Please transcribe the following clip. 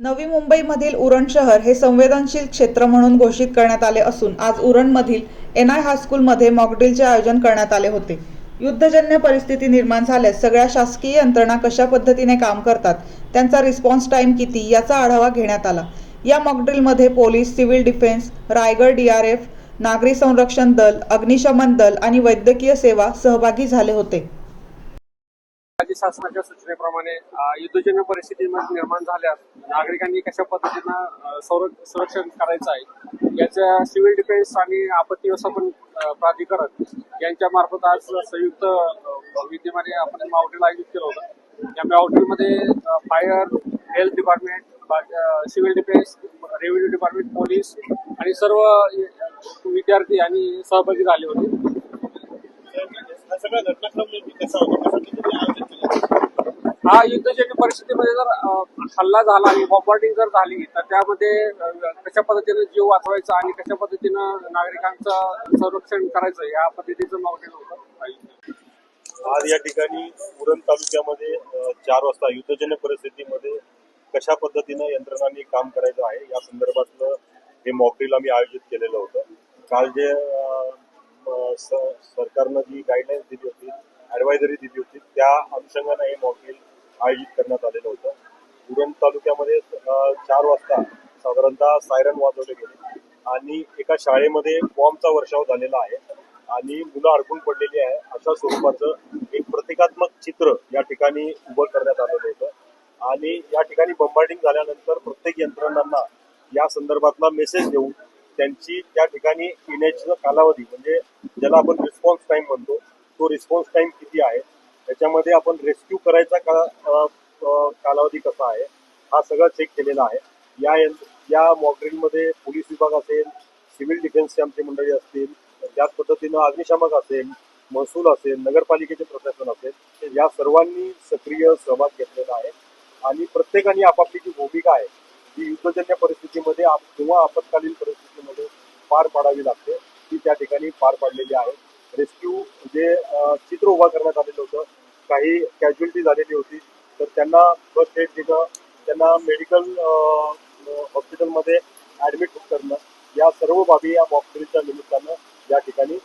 नवी मुंबईमधील उरण शहर हे संवेदनशील क्षेत्र म्हणून घोषित करण्यात आले असून आज उरणमधील एन आय हायस्कूलमध्ये मॉकड्रिलचे आयोजन करण्यात आले होते. युद्धजन्य परिस्थिती निर्माण झाल्यास सगळ्या शासकीय यंत्रणा कशा पद्धतीने काम करतात त्यांचा रिस्पॉन्स टाईम किती याचा आढावा घेण्यात आला. या मॉकड्रिलमध्ये police civil defence Raigad D R F नागरी संरक्षण दल अग्निशमन दल आणि वैद्यकीय सेवा सहभागी झाले होते. शासनाच्या सूचनेप्रमाणे युद्धजन्य परिस्थितीमध्ये निर्माण झाल्यास नागरिकांनी कशा पद्धतीनं संरक्षण करायचं आहे याच्या सिव्हिल डिफेन्स आणि आपत्ती व्यवस्थापन प्राधिकरण यांच्या मार्फत आज संयुक्त विद्यमाने आपण माउटेल आयोजित केलं होतं. या माउंटेनमध्ये fire health department civil defence revenue department police आणि सर्व विद्यार्थी आणि सहभागी झाले होते. हा घटनाक्रम कसा होता कसा तुम्ही आयोजन केलं हा युद्धजन्य परिस्थितीमध्ये जर हल्ला झाला आणि बॉम्बार्डिंग जर झाली तर त्यामध्ये कशा पद्धतीनं जीव वाचवायचा आणि कशा पद्धतीनं नागरिकांचं संरक्षण करायचं या पद्धतीचं माउंटेन होतं. आज या ठिकाणी उरण तालुक्यामध्ये चार वाजता युद्धजन्य परिस्थितीमध्ये कशा पद्धतीनं यंत्रणांनी काम करायचं आहे या संदर्भातलं हे मॉकड्रील आम्ही आयोजित केलेलं होतं. काल जे स- सरकारनं जी गाईडलाईन्स दिली होती ॲडवायझरी दिली होती त्या अनुषंगानं हे मॉकड्रील आयोजित करण्यात आलेलं होतं. उरण तालुक्यामध्ये चार वाजता साधारणतः सायरन वाजवले गेले. आणि एका शाळेमध्ये बॉम्बचा वर्षाव झालेला आहे. आणि मुलं अडकून पडलेली आहे. अशा स्वरूपाचं एक प्रतिकात्मक चित्र या ठिकाणी उभं करण्यात आलेलं होतं. आणि या ठिकाणी बंबार्डिंग झाल्यानंतर प्रत्येक यंत्रणांना या संदर्भातला मेसेज देऊन त्यांची त्या ठिकाणी येण्याचा कालावधी म्हणजे ज्याला आपण रिस्पॉन्स टाइम म्हणतो तो रिस्पॉन्स टाइम किती आहे त्याच्यामध्ये आपण रेस्क्यू करायचा का कालावधी कसा आहे हा सगळं चेक केलेला आहे. या या मॉकड्रिलमध्ये पोलीस विभाग असेल सिव्हिल डिफेन्सची आमची मंडळी असतील त्याच पद्धतीनं अग्निशामक असेल महसूल असेल नगरपालिकेचे प्रशासन असेल या सर्वांनी सक्रिय सहभाग घेतलेला आहे. आणि प्रत्येकाने आपापली जी भूमिका आहे ती युद्धजन्य परिस्थितीमध्ये आप- किंवा आपत्कालीन परिस्थितीमध्ये पार पाडावी लागते ती त्या ठिकाणी पार पाडलेली आहे. रेस्क्यू जे म्हणजे, चित्र उभा करण्यात आलेलं होतं. काही कॅज्युअलिटी झालेली होती. तर त्यांना फर्स्ट एड देणं त्यांना मेडिकल हॉस्पिटलमध्ये ॲडमिट करणं. या सर्व बाबी या मॉकड्रिलच्या निमित्तानं या ठिकाणी